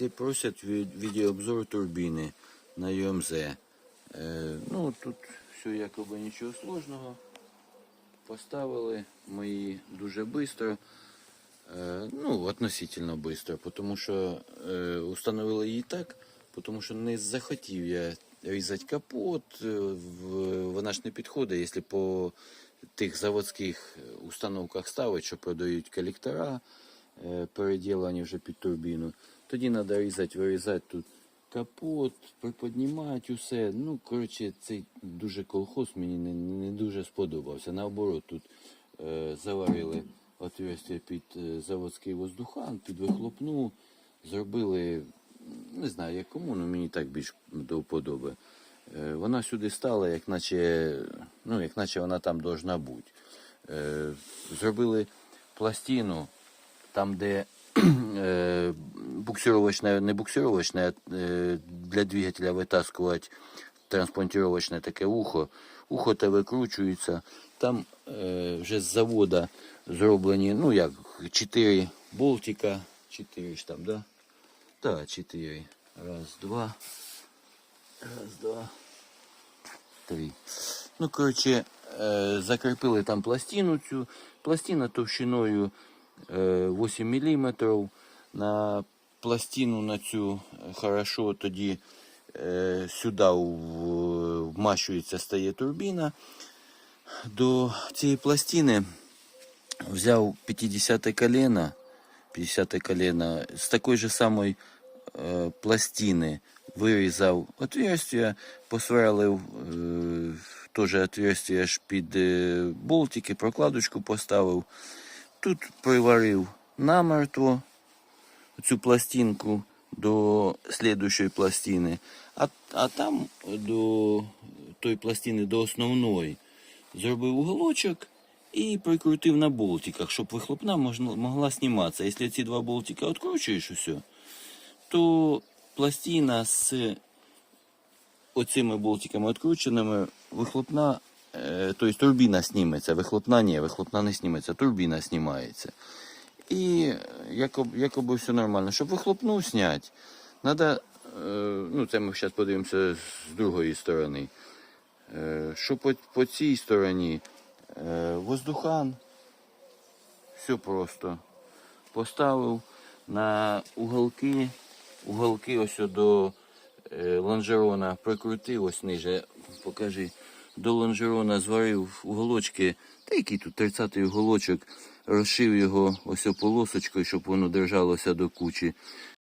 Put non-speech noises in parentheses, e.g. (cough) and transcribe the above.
Всі просять від- відеообзор турбіни на ЮМЗ. Е, ну, тут все якоби нічого сложного. Поставили мої дуже швидко. Е, ну, относительно швидко, тому що е, установили її так, тому що не захотів я різати капот. е, Вона ж не підходить, якщо по тих заводських установках ставить, що продають колектора, переділені вже під турбіну. Тоді треба різати, вирізати тут капот, приподнімати усе. Ну, коротше, цей дуже колхоз мені не, не дуже сподобався. Наоборот, тут е, заварили отверстие під е, заводський воздухан, під вихлопну, зробили, не знаю, як кому, але мені так більш до вподоби. Е, Вона сюди стала, як наче, ну, як наче вона там должна бути. Е, Зробили пластину, там, де (clears throat) е, буксировочне, не буксировочне, е, для двигателя витаскувати транспонтировочне таке ухо. Ухо те викручується. Там е, вже з завода зроблені, ну як, 4 болтика, 4 ж там, да? Так, 4. Раз, два. Раз, два. Три. Ну, коротше, закріпили там пластину цю. Пластина товщиною 8 мм. На пластину на цю е, хорошо тоді е, сюди вмащується, стає турбіна. До цієї пластини взяв 50 колено, 50 колено з такої ж самої е, пластини вирізав отверстия, посверлив е, теж отверстия ж під е, болтики, прокладочку поставив. Тут приварив намертво цю пластинку до слідущої пластини, а, а там до тої пластини, до основної, зробив уголочок і прикрутив на болтиках, щоб вихлопна могла зніматися. Якщо ці два болтика відкручуєш усе, то пластина з оцими болтиками відкрученими, вихлопна, тобто турбіна зніметься, вихлопна ні, вихлопна не зніметься, турбіна знімається. І якоби, якоби все нормально. Щоб вихлопну зняти, треба, ну це ми зараз подивимося з другої сторони. Е, що по, по цій стороні е, воздухан, все просто. Поставив на уголки, уголки ось до лонжерона прикрутив, ось ниже, покажи. До лонжерона зварив уголочки, та який тут 30-й уголочок, розшив його ось полосочкою, щоб воно держалося до кучі.